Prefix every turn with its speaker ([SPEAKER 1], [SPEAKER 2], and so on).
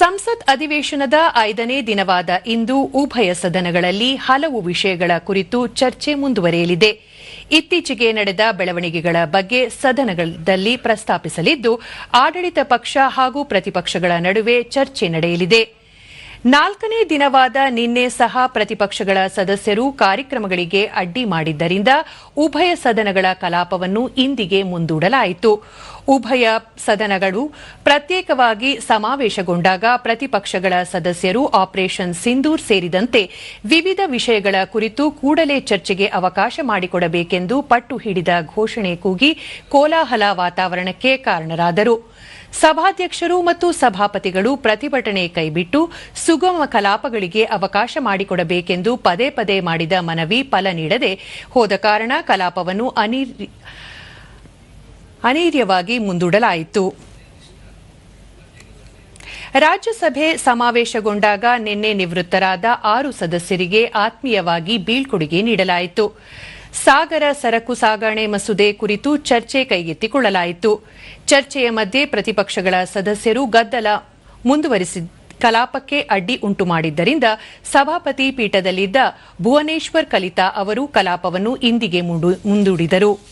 [SPEAKER 1] ಸಂಸತ್ ಅಧಿವೇಶನದ ಐದನೇ ದಿನವಾದ ಇಂದು ಉಭಯ ಸದನಗಳಲ್ಲಿ ಹಲವು ವಿಷಯಗಳ ಕುರಿತು ಚರ್ಚೆ ಮುಂದುವರಿಯಲಿದೆ. ಇತ್ತೀಚೆಗೆ ನಡೆದ ಬೆಳವಣಿಗೆಗಳ ಬಗ್ಗೆ ಸದನದಲ್ಲಿ ಪ್ರಸ್ತಾಪಿಸಲಿದ್ದು, ಆಡಳಿತ ಪಕ್ಷ ಹಾಗೂ ಪ್ರತಿಪಕ್ಷಗಳ ನಡುವೆ ಚರ್ಚೆ ನಡೆಯಲಿದೆ. ನಾಲ್ಕನೇ ದಿನವಾದ ನಿನ್ನೆ ಸಹ ಪ್ರತಿಪಕ್ಷಗಳ ಸದಸ್ಯರು ಕಾರ್ಯಕ್ರಮಗಳಿಗೆ ಅಡ್ಡಿ ಮಾಡಿದ್ದರಿಂದ ಉಭಯ ಸದನಗಳ ಕಲಾಪವನ್ನು ಇಂದಿಗೆ ಮುಂದೂಡಲಾಯಿತು. ಉಭಯ ಸದನಗಳು ಪ್ರತ್ಯೇಕವಾಗಿ ಸಮಾವೇಶಗೊಂಡಾಗ ಪ್ರತಿಪಕ್ಷಗಳ ಸದಸ್ಯರು ಆಪರೇಷನ್ ಸಿಂಧೂರ್ ಸೇರಿದಂತೆ ವಿವಿಧ ವಿಷಯಗಳ ಕುರಿತು ಕೂಡಲೇ ಚರ್ಚೆಗೆ ಅವಕಾಶ ಮಾಡಿಕೊಡಬೇಕೆಂದು ಪಟ್ಟು ಹಿಡಿದ ಘೋಷಣೆ ಕೂಗಿ ಕೋಲಾಹಲ ವಾತಾವರಣಕ್ಕೆ ಕಾರಣರಾದರು. ಸಭಾಧ್ಯಕ್ಷರು ಮತ್ತು ಸಭಾಪತಿಗಳು ಪ್ರತಿಭಟನೆ ಕೈಬಿಟ್ಟು ಸುಗಮ ಕಲಾಪಗಳಿಗೆ ಅವಕಾಶ ಮಾಡಿಕೊಡಬೇಕೆಂದು ಪದೇ ಪದೇ ಮಾಡಿದ ಮನವಿ ಫಲ ನೀಡದೆ ಹೋದ ಕಾರಣ ಕಲಾಪವನ್ನು ಅನೀರ್ಯವಾಗಿ ಮುಂದೂಡಲಾಯಿತು. ರಾಜ್ಯಸಭೆ ಸಮಾವೇಶಗೊಂಡಾಗ ನಿನ್ನೆ ನಿವೃತ್ತರಾದ ಆರು ಸದಸ್ಯರಿಗೆ ಆತ್ಮೀಯವಾಗಿ ಬೀಳ್ಕೊಡುಗೆ ನೀಡಲಾಯಿತು. ಸಾಗರ ಸರಕು ಸಾಗಣೆ ಮಸೂದೆ ಕುರಿತು ಚರ್ಚೆ ಕೈಗೆತ್ತಿಕೊಳ್ಳಲಾಯಿತು. ಚರ್ಚೆಯ ಮಧ್ಯೆ ಪ್ರತಿಪಕ್ಷಗಳ ಸದಸ್ಯರು ಗದ್ದಲ ಮುಂದುವರಿಸಿ ಕಲಾಪಕ್ಕೆ ಅಡ್ಡಿ ಉಂಟು ಮಾಡಿದ್ದರಿಂದ ಸಭಾಪತಿ ಪೀಠದಲ್ಲಿದ್ದ ಭುವನೇಶ್ವರ್ ಕಲಿತಾ ಅವರು ಕಲಾಪವನ್ನು ಇಂದಿಗೆ ಮುಂದೂಡಿದರು.